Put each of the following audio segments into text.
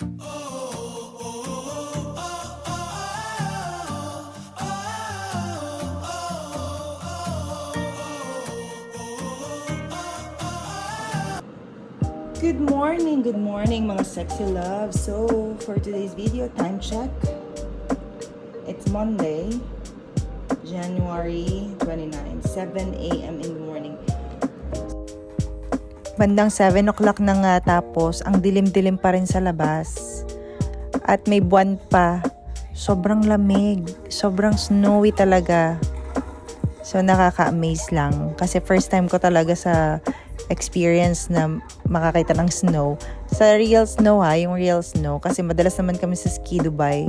Good morning, good morning mga sexy love. So, for today's video, time check. It's Monday, January 29, 7 a.m. in. Bandang 7 o'clock na nga tapos, ang dilim-dilim pa rin sa labas. At may buwan pa. Sobrang lamig. Sobrang snowy talaga. So, nakaka-amaze lang. Kasi first time ko talaga sa experience na makakita ng snow. Sa real snow ha, yung real snow. Kasi madalas naman kami sa ski Dubai.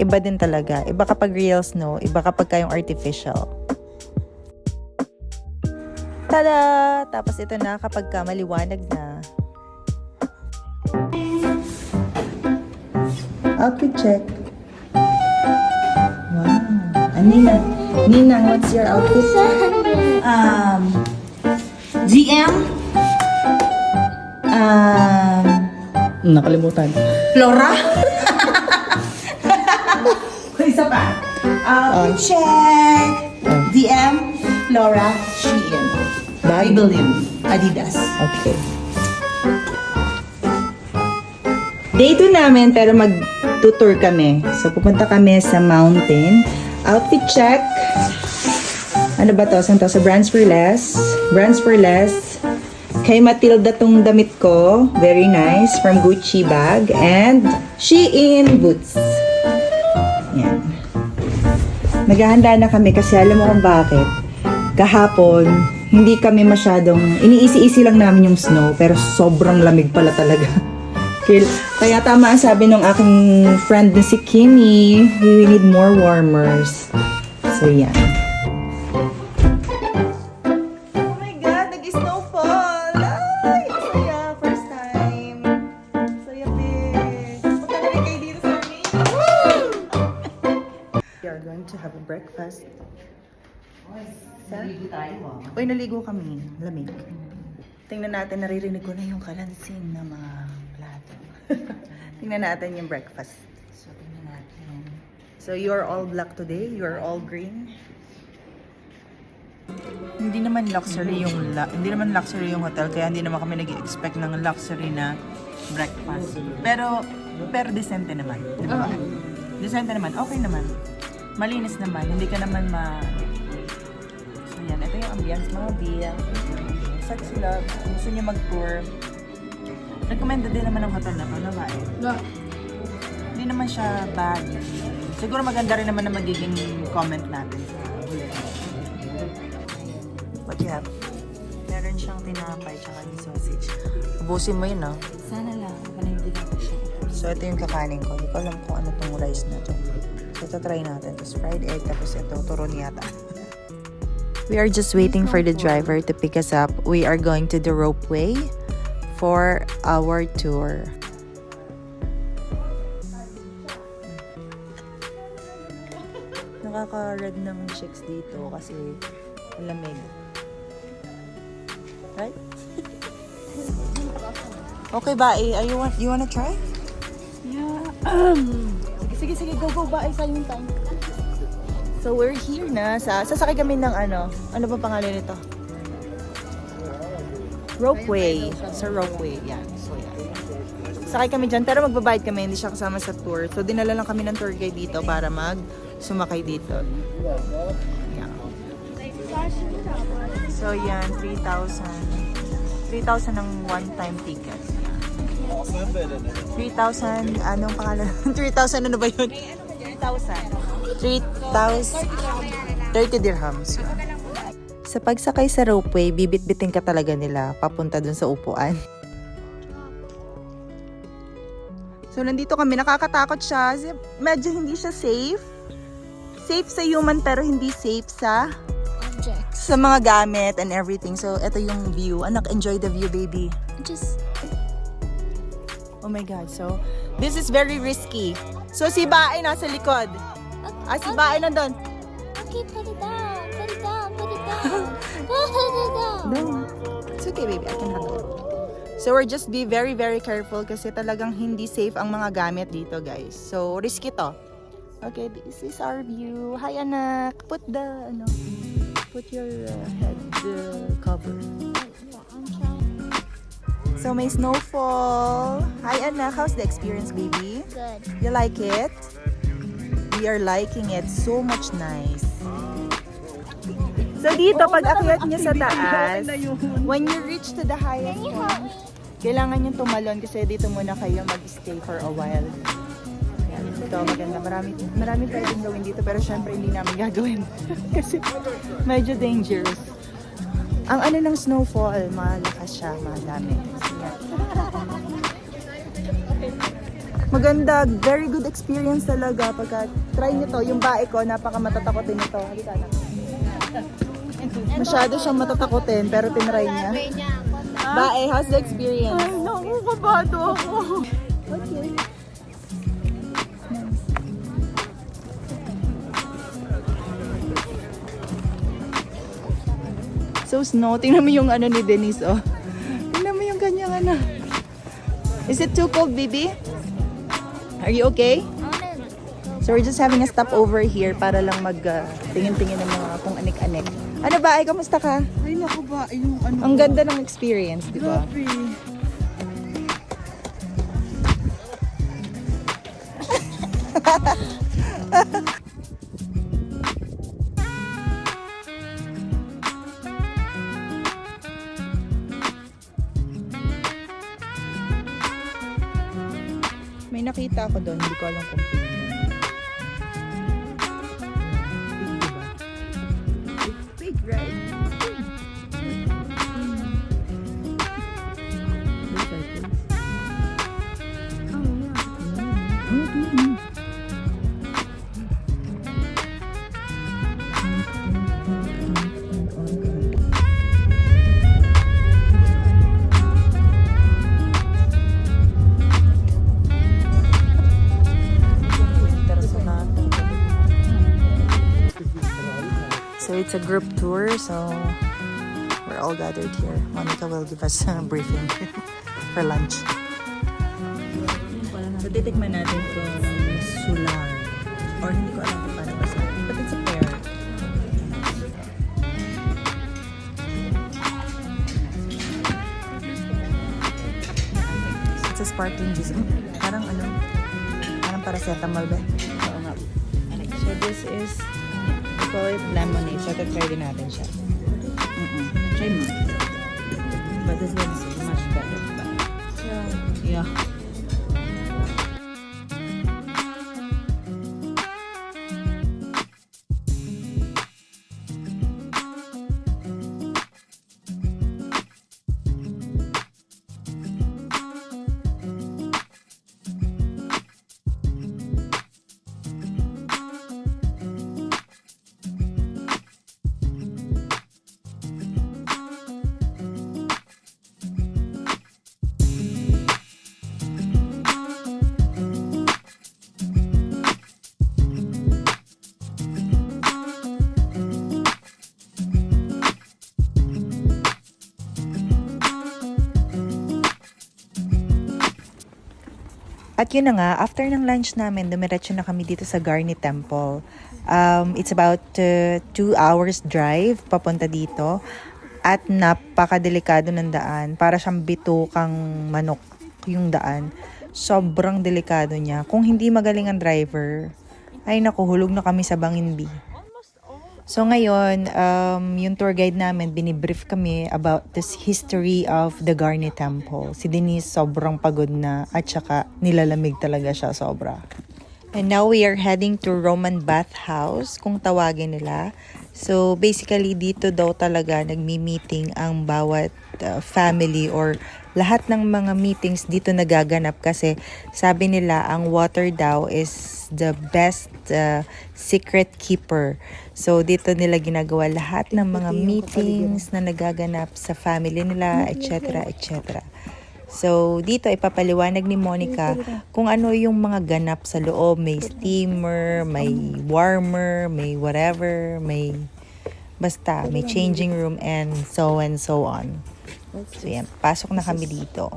Iba din talaga. Iba kapag real snow, iba kapag kayong artificial. Tada! Tapos ito na kapag ka maliwanag na. Outfit check. Wow. Ah, Nina. Nina, what's your outfit? Um, GM? Um, Nakalimutan. Flora? Isa pa. Outfit check. DM, Flora, Shein. Bag? Maybelline, Adidas. Okay. Day 2 namin pero mag-tour kami. So pupunta kami sa mountain. Outfit check. Ano ba to? Saan to? Sa Brands for Less. Brands for Less. Kay Matilda tong damit ko. Very nice. From Gucci bag. And Shein boots. Yan. Naghahanda na kami kasi alam mo kung bakit. Kahapon, hindi kami masyadong, iniisi-isi lang namin yung snow, pero sobrang lamig pala talaga. Kaya, tama ang sabi ng aking friend na si Kimmy, we need more warmers. So, yan. Oh my God, nag-snowfall! Ay, saya, first time. Saya. Punta na kayo dito sa amin. We are going to have a breakfast. Naligo tayo Uy, naligo kami. Lamig. Tingnan natin, naririnig ko na yung kalansing na mga plato. tingnan natin yung breakfast. So, tingnan natin. So, you're all black today? You're all green? Hindi naman luxury yung la- hindi naman luxury yung hotel kaya hindi naman kami nag-expect ng luxury na breakfast. Pero pero decente naman, di ba? Decente naman, okay naman. Malinis naman, hindi ka naman ma ambience mga biya. Sexy love, kung gusto niyo mag-tour. Recommended din naman ng hotel na to, no ba eh? Hindi naman siya bad. Siguro maganda rin naman na magiging comment natin sa huli. What you have? Meron siyang tinapay tsaka yung sausage. Ubusin mo yun, no? Sana lang, panindigan ko siya. So, ito yung kakanin ko. Hindi ko alam kung ano tong rice na to. So, ito try natin. Tapos fried egg, tapos ito, turon yata. We are just waiting for the driver to pick us up. We are going to the ropeway for our tour. Nakaka-red ng chicks dito kasi lamig. Right? okay ba? Eh, Are you want you wanna try? Yeah. sige, sige, sige. Go, go. Ba? Ay, sayang time. So we're here na sa sasakay kami ng ano, ano ba pangalan nito? Ropeway. Sa ropeway, yan. So yan. Sakay kami dyan, pero magbabayad kami, hindi siya kasama sa tour. So dinala lang kami ng tour guide dito para mag sumakay dito. Yan. So yan, 3,000. 3,000 ang one-time ticket. 3,000, anong pangalan? 3,000 ano ba yun? 3,000. 3,000. 30 dirhams. Sa pagsakay sa ropeway, bibit-bitin ka talaga nila papunta dun sa upuan. So, nandito kami. Nakakatakot siya. Medyo hindi siya safe. Safe sa human pero hindi safe sa Objects. sa mga gamit and everything. So, ito yung view. Anak, enjoy the view, baby. Just, Oh my God. So, this is very risky. So, si Bae nasa likod. Ah, si Bae nandun. okay, put it down. Put it down. Put it down. put it down. No. It's okay, baby. I can handle it. So, we're just be very very careful kasi talagang hindi safe ang mga gamit dito guys. So risky to. Okay, this is our view. Hi anak, put the ano, put your uh, head uh, cover. So may snowfall. Hi anak, how's the experience baby? Good. You like it? We are liking it. So much nice. So dito, pag akyat nyo sa taas, when you reach to the highest point, kailangan nyo tumalon kasi dito muna kayo mag-stay for a while. Yan, ito maganda. Marami, marami pwedeng gawin dito pero syempre hindi namin gagawin. kasi medyo dangerous. Ang ano ng snowfall, malakas siya, madami. Maganda, very good experience talaga pagka try nyo to. Yung bae ko, napaka matatakotin nito. Halika na. Masyado siyang matatakotin pero tinry niya. Bae, how's the experience? Ay, naku, kabado ako. Okay. So snow, tingnan mo yung ano ni Denise, oh. Tingnan mo yung kanyang ano. Is it too cold, baby? Are you okay? So we're just having a stop over here para lang mag uh, tingin-tingin ng mga kung anik-anik. Ano ba? Ay, kamusta ka? Ay, naku ba, yung ano. Ang ganda ng experience, di ba? Grabe. nakita ako doon, hindi ko alam kung. Group tour, so we're all gathered here. Monica will give us a briefing for lunch. So titikman natin kung sular. Or hindi ko alam kung paano basahin. But it's a pear. It's a sparkling juice. Parang ano, parang paracetamol ba? Oo nga. So this is, it lemonade. So try din natin siya. Mm-mm. Try mo. But this one is much better. Yeah. At yun na nga, after ng lunch namin, dumiretso na kami dito sa Garni Temple. Um, it's about uh, two hours drive papunta dito. At napakadelikado ng daan. Para siyang bitukang manok yung daan. Sobrang delikado niya. Kung hindi magaling ang driver, ay naku, hulog na kami sa bangin B. So ngayon, um, yung tour guide namin, binibrief kami about this history of the Garni Temple. Si Denise sobrang pagod na at saka nilalamig talaga siya sobra. And now we are heading to Roman Bath House, kung tawagin nila. So basically dito daw talaga nagmi-meeting ang bawat uh, family or lahat ng mga meetings dito nagaganap kasi sabi nila ang water daw is the best uh, secret keeper. So dito nila ginagawa lahat ng mga meetings na nagaganap sa family nila, etc. etc. So, dito ipapaliwanag ni Monica kung ano yung mga ganap sa loob. May steamer, may warmer, may whatever, may basta, may changing room and so and so on. So yan, pasok na kami dito.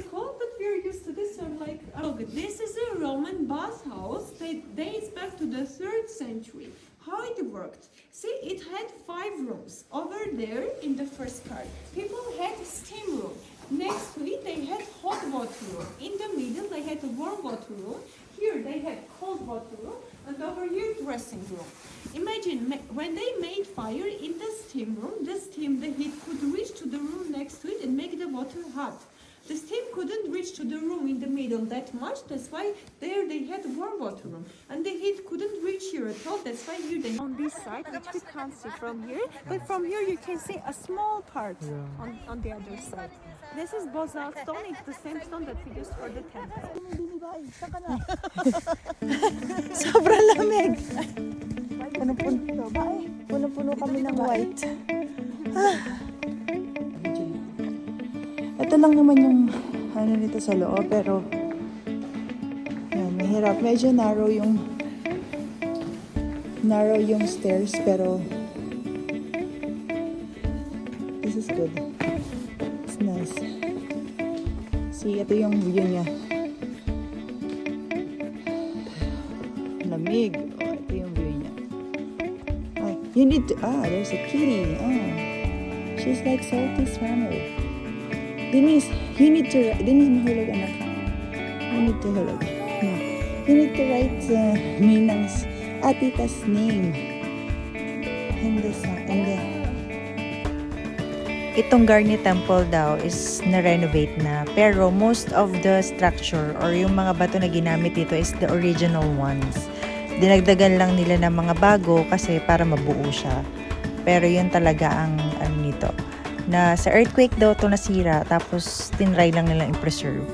Feel cold, but we're used to this. So I'm like, oh, this is a Roman bathhouse that dates back to the third century. How it worked? See, it had five rooms. Over there in the first part, people had steam room. Next to it, they had hot water room. In the middle, they had a warm water room. Here, they had cold water room, and over here, dressing room. Imagine ma- when they made fire in the steam room, the steam, the heat could reach to the room next to it and make the water hot. The steam couldn't reach to the room in the middle that much. That's why there they had warm water room, and the heat couldn't reach here at all. That's why here they on this side, which we can't see from here, but from here you can see a small part on, on the other side. This is basalt stone. It's the same stone that we used for the temple. Sobrang lamig. Puno-puno, puno-puno kami ng white. Ah. Ito lang naman yung ano nito sa loob, pero yan, mahirap. Medyo narrow yung narrow yung stairs, pero this is good. It's nice. See, ito yung view niya. Lamig. Oh, ito yung view niya. Ay, you need to, ah, there's a kitty. Oh. She's like Salty's family. Denise, you need to, Denise, mahulog anak. You need to hulog. No. You need to write uh, Minang's atita's name. In the, sa- in the, Itong Garni Temple daw is na-renovate na. Pero most of the structure or yung mga bato na ginamit dito is the original ones. Dinagdagan lang nila ng mga bago kasi para mabuo siya. Pero yun talaga ang ano nito. Na sa earthquake daw to nasira tapos tinry lang nilang i-preserve.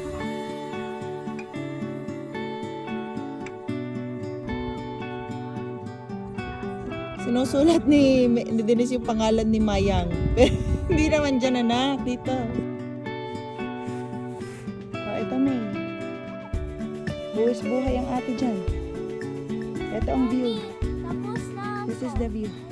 Sinusulat ni, ni Dennis yung pangalan ni Mayang. Hindi naman dyan anak, dito. Oh, ito may. Buwis buhay ang ate dyan. Ito ang view. This is the view.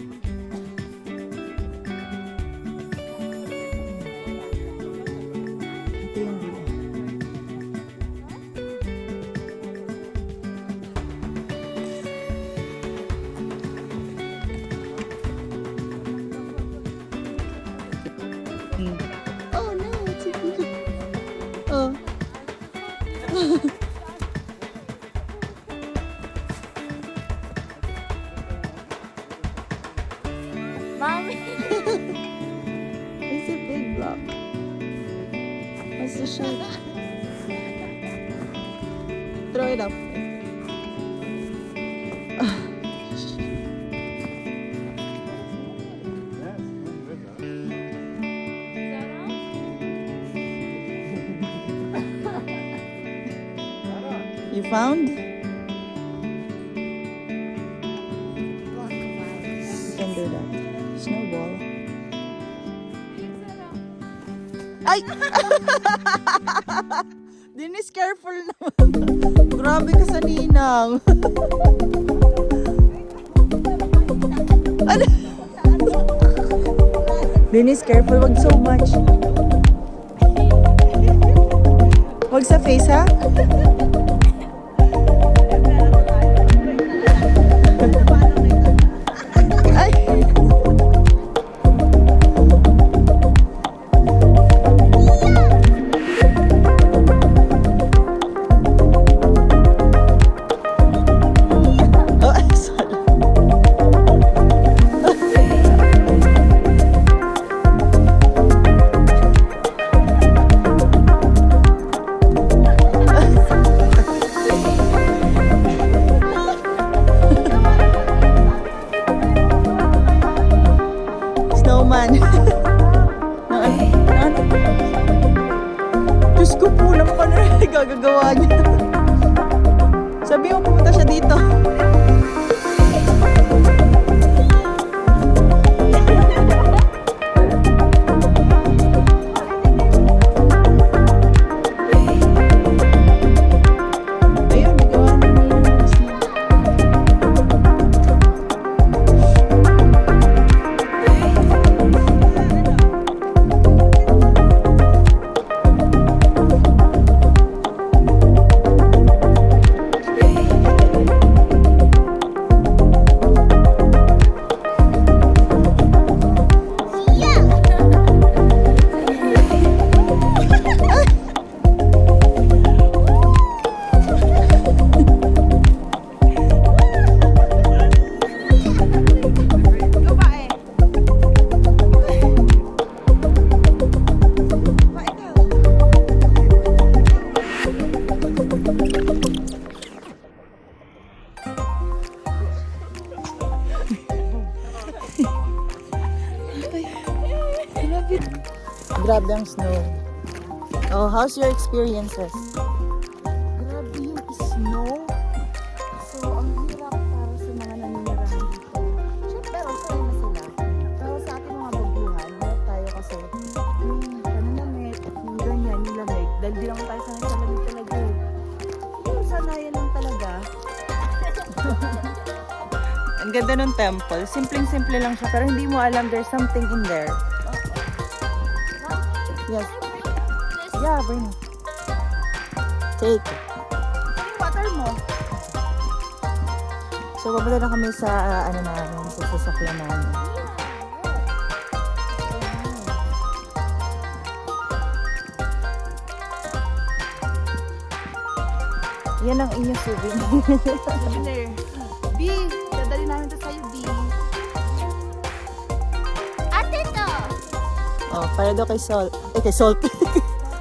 Throw it up. You found? You can do that. Snowball. Ay! Dennis, careful naman. Grabe ka sa ninang. ano? Dennis, careful. Wag so much. Wag sa face, ha? How's your experiences? Grabe yung snow. So, ang hirap para sa mga naninirahan dito. Siyempre, okay na sila. Pero sa ating mga baguhan, hirap tayo kasi yung pananamit, yung ganyan, yung lamig. Dahil di lang tayo sanay sa lamig talaga. eh. Yung sanayan lang talaga. Ang ganda ng temple. Simpleng-simple lang siya, pero hindi mo alam there's something in there. Yes. Yeah, bring it. Take it. Yung water mo. So, papunta na kami sa, ah, ano namin, sa sasakyan namin. Yan ang inyong souvenir. Souvenir. B, dadali namin to sa'yo, B. Ate to! oh, para daw kay Sol. Eh, kay Salt.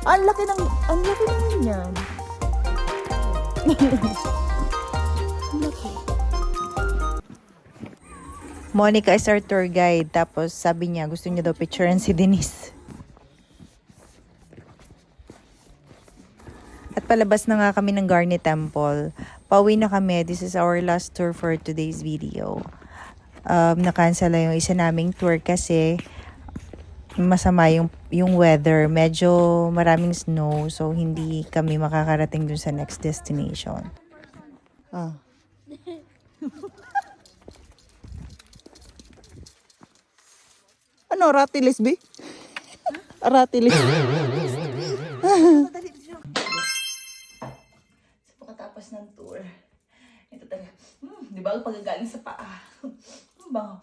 ang laki ng, ang laki naman yan. Ang. Monica is our tour guide. Tapos sabi niya, gusto niya daw picturean si Denise. At palabas na nga kami ng Garnet Temple. Pauwi na kami. This is our last tour for today's video. Um, na-cancel na yung isa naming tour kasi masama yung, yung weather. Medyo maraming snow. So, hindi kami makakarating dun sa next destination. Ah. ano, ratilis, be? ratilis. sa pagkatapos ng tour, ito talaga, hmm, di ba, pagagaling sa paa. Ang bango.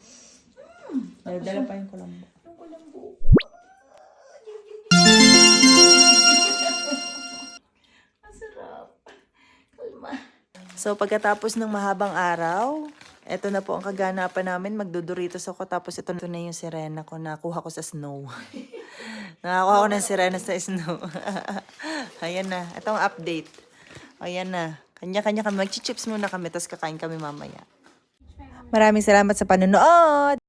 Hmm, dala pa. Yung kulambo. So, pagkatapos ng mahabang araw, eto na po ang kaganapan namin. Magduduritos ako. Tapos ito na yung sirena ko. Nakuha ko sa snow. Nakakuha ko ng sirena sa snow. Ayan na. Ito ang update. Ayan na. Kanya-kanya kami. Mag-chips muna kami. Tapos kakain kami mamaya. Maraming salamat sa panonood.